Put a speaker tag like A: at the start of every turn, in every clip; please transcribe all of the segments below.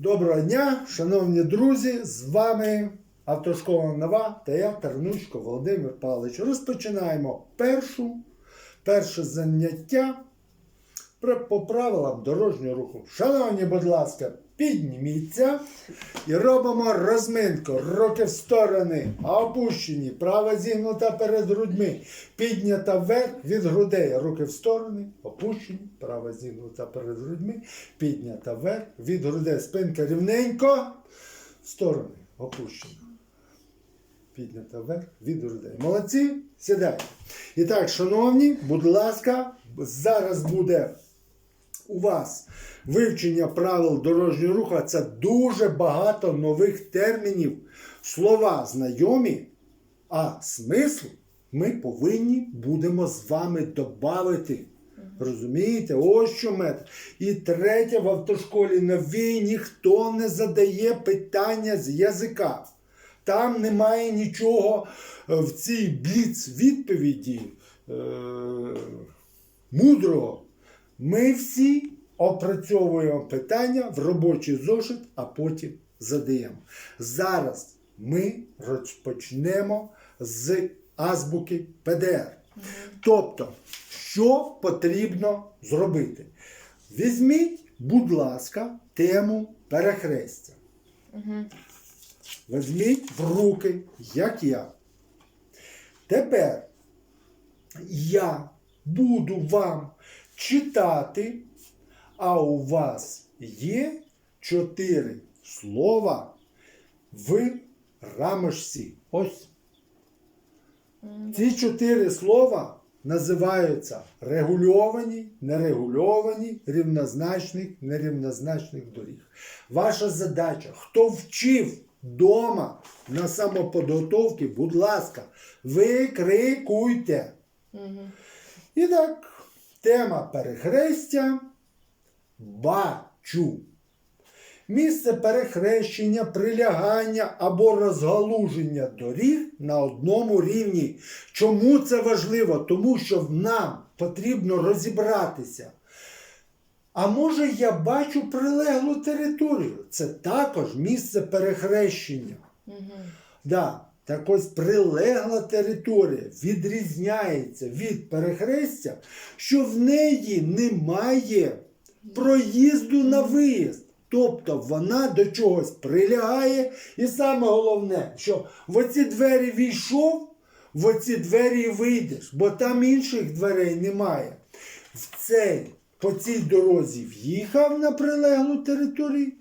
A: Доброго дня, шановні друзі! З вами Автошкола Нова та я Тарнучко Володимир Павлович. Розпочинаємо першу, перше заняття по правилам дорожнього руху. Шановні, будь ласка, підніміться і робимо розминку. Руки в сторони, опущені, права зігнута перед грудьми, піднята вверх від грудей. Руки в сторони, опущені, права зігнута перед грудьми, піднята вверх від грудей. Спинка рівненько, в сторони, опущена. Піднята вверх від грудей. Молодці, сідайте. І так, шановні, будь ласка, зараз буде у вас вивчення правил дорожнього руху. Це дуже багато нових термінів. Слова знайомі, а смисл ми повинні будемо з вами додати. Розумієте? Ось що метод. І третє, в автошколі новій ніхто не задає питання з язика. Там немає нічого е, в цій бліц відповіді е, мудрого. Ми всі опрацьовуємо питання в робочий зошит, а потім задаємо. Зараз ми розпочнемо з азбуки ПДР. Тобто, що потрібно зробити? Візьміть, будь ласка, тему перехрестя. Візьміть в руки, як я. Тепер я буду вам читати, а у вас є чотири слова в рамочці. Ось. Ці чотири слова називаються регульовані, нерегульовані, рівнозначних, нерівнозначних доріг. Ваша задача, хто вчив вдома на самоподготовці, будь ласка, викрикуйте. І так, тема перехрестя бачу. Місце перехрещення, прилягання або розгалуження доріг на одному рівні. Чому це важливо? Тому що нам потрібно розібратися. А може я бачу прилеглу територію? Це також місце перехрещення. Да, так ось прилегла територія відрізняється від перехрестя, що в неї немає проїзду на виїзд. Тобто вона до чогось прилягає. І саме головне, що в оці двері війшов, в оці двері вийдеш, бо там інших дверей немає. В цей, по цій дорозі в'їхав на прилеглу територію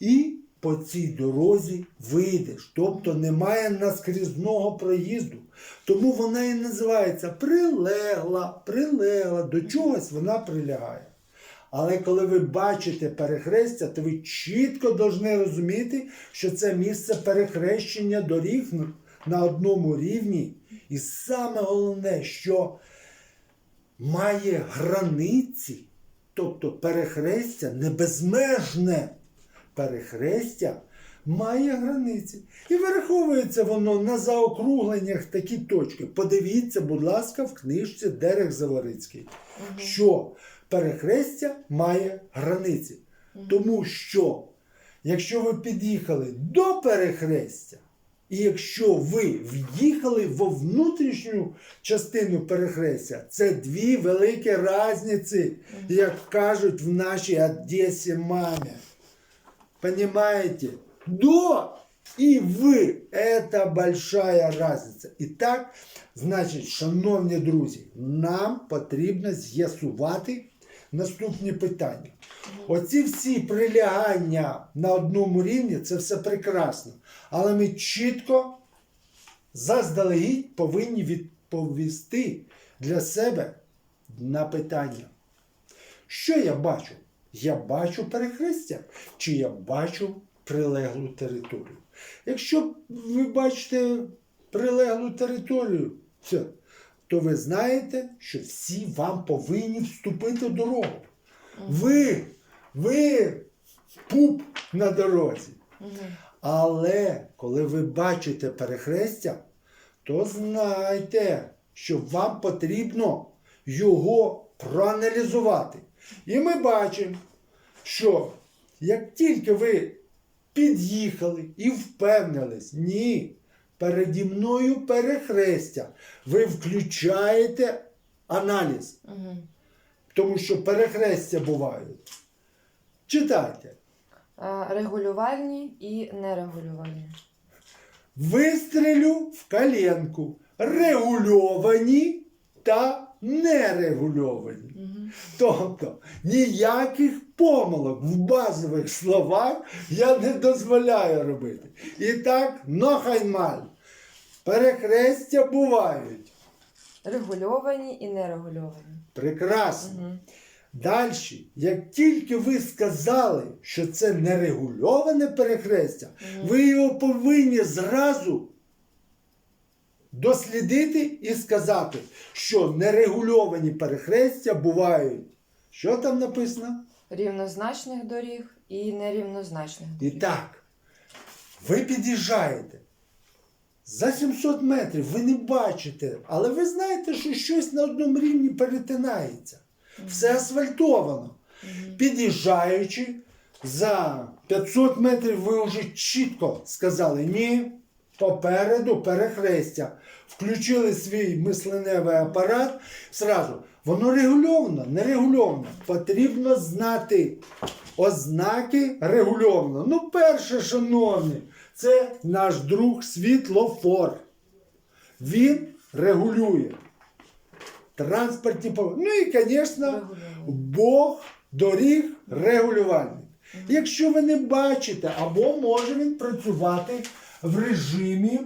A: і по цій дорозі вийдеш. Тобто немає наскрізного проїзду. Тому вона і називається прилегла, прилегла, до чогось вона прилягає. Але коли ви бачите перехрестя, то ви чітко повинні розуміти, що це місце перехрещення доріг на одному рівні. І саме головне, що має границі, тобто перехрестя не безмежне. Перехрестя має границі. І вираховується воно на заокругленнях такі точки. Подивіться, будь ласка, в книжці Дерех Заворицький, що перехрестя має границі. Тому що, якщо ви під'їхали до перехрестя, і якщо ви в'їхали во внутрішню частину перехрестя, це дві великі різниці, як кажуть в нашій Одесі мамі. Понимаете? До и в – это большая разниця. І так, значить, шановні друзі, нам потрібно з'ясувати наступні питання. Оці всі прилягання на одному рівні це все прекрасно. Але ми чітко заздалегідь повинні відповісти для себе на питання. Що я бачу? Я бачу перехрестя, чи я бачу прилеглу територію. Якщо ви бачите прилеглу територію, все, то ви знаєте, що всі вам повинні вступити в дорогу. Ви, ви пуп на дорозі. Але коли ви бачите перехрестя, то знайте, що вам потрібно його проаналізувати. І ми бачимо, що Як тільки ви під'їхали і впевнились, ні, переді мною перехрестя, ви включаєте аналіз,
B: Угу.
A: тому що перехрестя бувають. Читайте.
B: Регулювальні і нерегулювальні.
A: Вистрілю в коленку. Регульовані та нерегульовані.
B: Угу.
A: Тобто ніяких помилок в базових словах я не дозволяю робити. І так, нохаймаль. Перехрестя бувають.
B: Регульовані і нерегульовані.
A: Прекрасно.
B: Угу.
A: Далі, як тільки ви сказали, що це нерегульоване перехрестя,
B: Мгм.
A: ви його повинні зразу дослідити і сказати, що нерегульовані перехрестя бувають. Що там написано?
B: Рівнозначних доріг і нерівнозначних доріг.
A: І так, ви під'їжджаєте. За 700 метрів ви не бачите, але ви знаєте, що щось на одному рівні перетинається. Все асфальтовано. Під'їжджаючи за 500 метрів, ви вже чітко сказали ні, попереду перехрестя. Включили свій мисленевий апарат. Зразу, воно регульовано, не регульовано. Потрібно знати ознаки регульовано. Ну, перше, шановні, це наш друг світлофор. Він регулює транспортні Ну і, звісно, Бог доріг регулювальник. Якщо ви не бачите, або може він працювати в режимі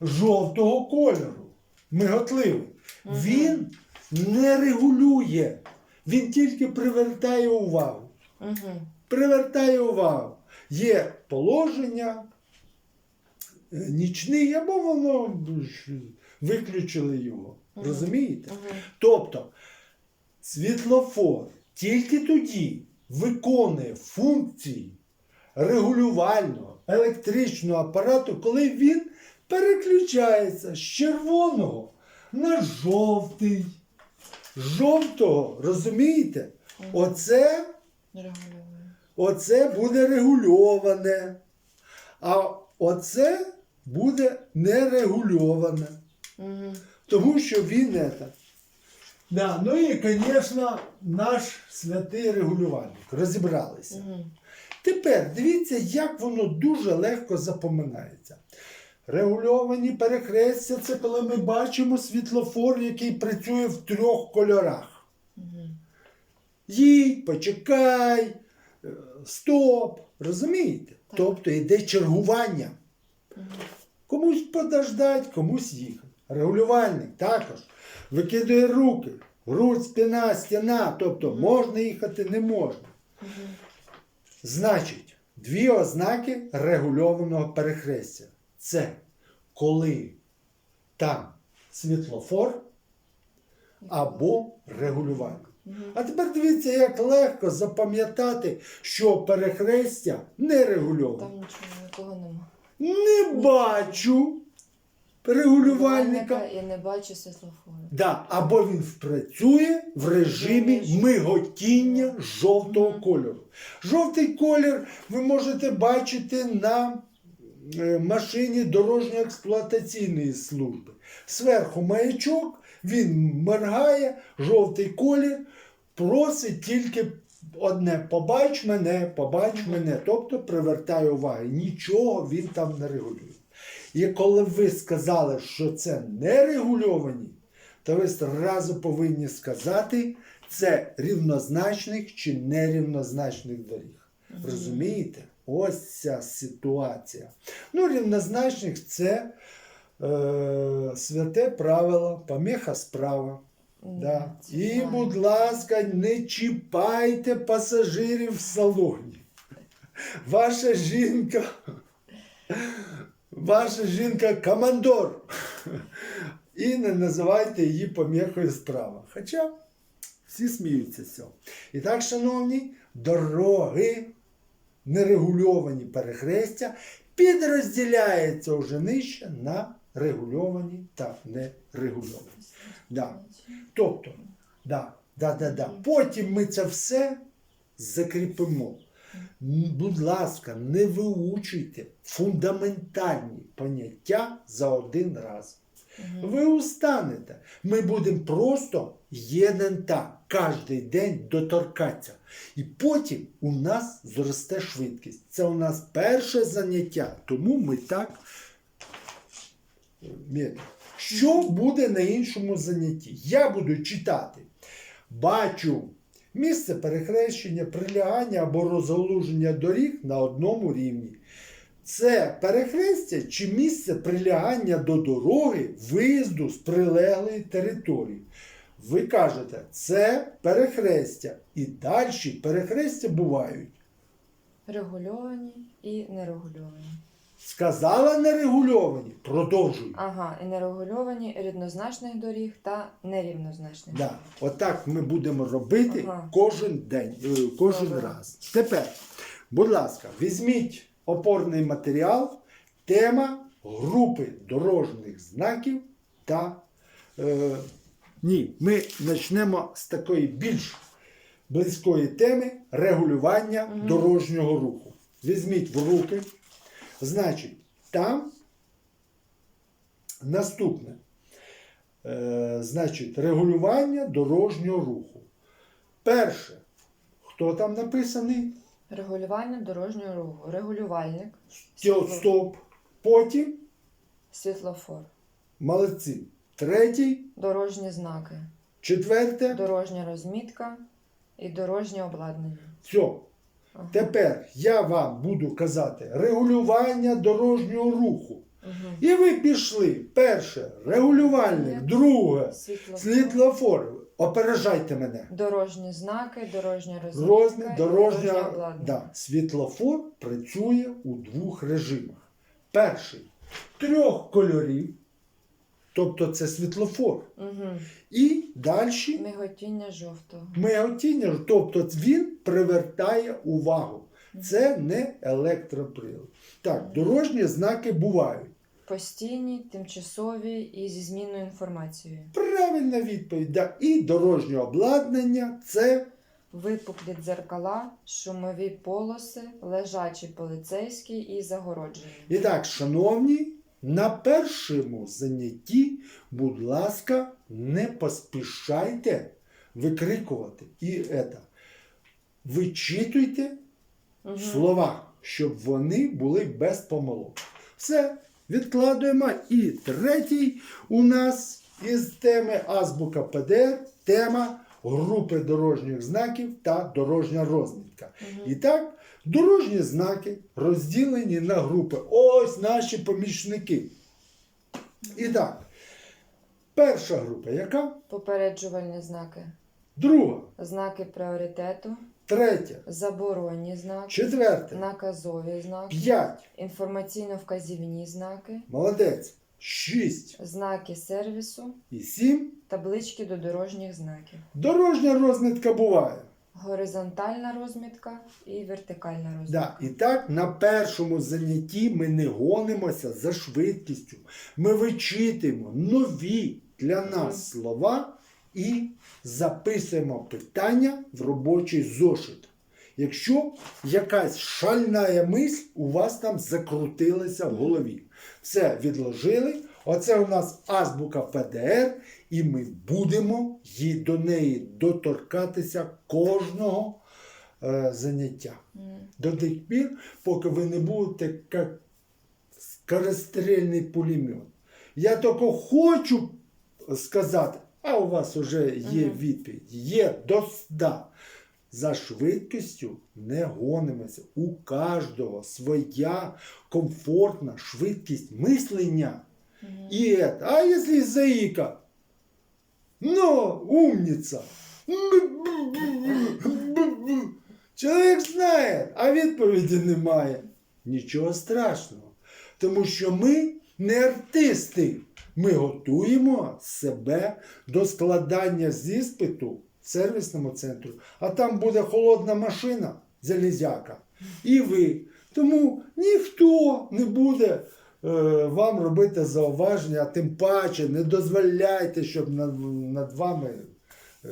A: жовтого кольору, миготливий. Він не регулює, він тільки привертає увагу.
B: Угу.
A: Привертає увагу. Є положення, е, нічний, або воно виключили його.
B: Мгм.
A: Розумієте?
B: Угу.
A: Тобто світлофор тільки тоді виконує функції регулювального електричного апарату, коли він переключається з червоного на жовтий. Жовтого, розумієте? Оце, оце буде регульоване, а оце буде нерегульоване.
B: Угу.
A: Тому що він это. Да, ну і, звісно, наш святий регулювальник. Розібралися.
B: Угу.
A: Тепер дивіться, як воно дуже легко запоминається. Регульовані перехрестя це коли ми бачимо світлофор, який працює в трьох кольорах. Їдь, почекай, е, стоп. Розумієте? Тобто йде чергування. Комусь подождать, комусь їхати. Регулювальник також викидує руки, грудь, спина, стіна. Тобто можна їхати, не можна. Значить, дві ознаки регульованого перехрестя. Це коли там світлофор або регулювальник. А тепер дивіться, як легко запам'ятати, що перехрестя не регульоване.
B: Там нічого нікого нема.
A: Не бачу регулювальника.
B: Я не бачу світлофору.
A: Да, або він працює в режимі миготіння жовтого кольору. Жовтий колір ви можете бачити на е, машині дорожньо-експлуатаційної служби. Зверху маячок, він моргає, жовтий колір, просить тільки одне: побач мене, побач мене. Тобто привертає увагу. Нічого він там не регулює. І коли ви сказали, що це не регульовані, то ви одразу повинні сказати, це рівнозначних чи нерівнозначних доріг. Розумієте? Ось ця ситуація. Ну, рівнозначних це е, святе правило, поміха справа. Да. І, будь ласка, не чіпайте пасажирів в салоні. Ваша жінка. Ваша жінка командор. І не називайте її поміхою справа. Хоча всі сміються з цього. І так, шановні, дороги, нерегульовані перехрестя підрозділяються вже нижче на регульовані та нерегульовані. Да. Тобто, да, да, да, да. потім ми це все закріпимо. Будь ласка, не виучуйте фундаментальні поняття за один раз. Ви устанете. Ми будемо просто єден та кожен день доторкатися. І потім у нас зросте швидкість. Це у нас перше заняття, тому ми так. е. Що буде на іншому занятті? Я буду читати. Бачу місце перехрещення, прилягання або розгалуження доріг на одному рівні. Це перехрестя чи місце прилягання до дороги виїзду з прилеглої території. Ви кажете, це перехрестя. І далі перехрестя бувають.
B: Регульовані і нерегульовані.
A: Сказала нерегульовані. Продовжуй.
B: Ага, і нерегульовані рівнозначних доріг та нерівнозначних.
A: Да. Отак ми будемо робити
B: Ага.
A: кожен день, е, кожен
B: Добре.
A: раз. Тепер, будь ласка, візьміть опорний матеріал, тема групи дорожніх знаків та. Е, ні, ми почнемо з такої більш близької теми регулювання
B: Мгм.
A: дорожнього руху. Візьміть в руки. Значить, там наступне. Е, значить, регулювання дорожнього руху. Перше, хто там написаний?
B: Регулювання дорожнього руху. Регулювальник.
A: Тьо- Стоп. Потім
B: Світлофор.
A: молодці. Третій,
B: Дорожні знаки.
A: четверте.
B: Дорожня розмітка і дорожнє обладнання.
A: Все.
B: Ага.
A: Тепер я вам буду казати регулювання дорожнього руху.
B: Угу.
A: І ви пішли. Перше регулювальник, друге
B: Світлофор.
A: світлофор. Опережайте мене.
B: Дорожні знаки, дорожня розмітка і
A: дорожня да. світлофор працює у двох режимах. Перший трьох кольорів, тобто це світлофор.
B: Угу.
A: І далі
B: Миготіння жовтого.
A: миготіння, тобто він привертає увагу. Це не електроприлад. Так, дорожні знаки бувають.
B: Постійні, тимчасові і зі змінною інформацією.
A: Правильна відповідь. Да. І дорожнє обладнання це
B: Випуклі дзеркала, шумові полоси, лежачі поліцейські і загороджені.
A: І так, шановні, на першому занятті, будь ласка, не поспішайте викрикувати. І это, вичитуйте
B: Угу.
A: слова, щоб вони були без помилок. Все, відкладуємо. І третій у нас із теми Азбука ПДР тема групи дорожніх знаків та дорожня розмітка. І так, дорожні знаки розділені на групи. Ось наші помічники. І так, перша група яка?
B: Попереджувальні знаки.
A: Друга,
B: Знаки пріоритету,
A: третя,
B: заборонні знаки,
A: четверта,
B: наказові знаки,
A: п'ять.
B: інформаційно-вказівні знаки,
A: Молодець. Шість
B: знаки сервісу,
A: і сім.
B: таблички до дорожніх знаків,
A: Дорожня розмітка буває.
B: Горизонтальна розмітка і вертикальна
A: Да.
B: розмітка.
A: І так, на першому занятті ми не гонимося за швидкістю. Ми вичитуємо нові для нас слова і записуємо питання в робочий зошит. Якщо якась шальна мисль у вас там закрутилася в голові. Все відложили. Оце у нас азбука ПДР, і ми будемо їй до неї доторкатися кожного е, заняття
B: Мгм.
A: до тих пір, поки ви не будете як скорострільний пулемет. Я тільки хочу сказати, а у вас вже є
B: Мгм.
A: відповідь. Є досда. За швидкістю не гонимося. У кожного своя комфортна швидкість мислення. И это. А если заика? Ну, умница. Чоловік знає, а відповіді немає. Нічого страшного. Тому що ми не артисти. Ми готуємо себе до складання з іспиту в сервісному центру. А там буде холодна машина, залізяка. І ви. Тому ніхто не буде вам робити зауваження, а тим паче не дозволяйте, щоб над, над вами. Е,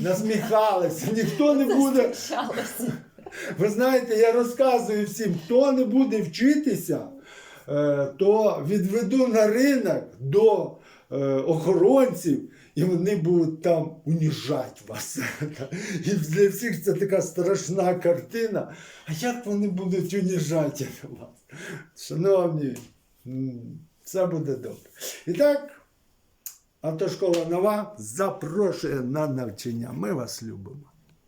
A: насміхалися, ніхто не буде. Ви знаєте, я розказую всім, хто не буде вчитися, е, то відведу на ринок до е, охоронців, і вони будуть там уніжати вас. І для всіх це така страшна картина. А як вони будуть уніжати вас? Шановні, все буде добре. І так, автошкола нова запрошує на навчання. Ми вас любимо.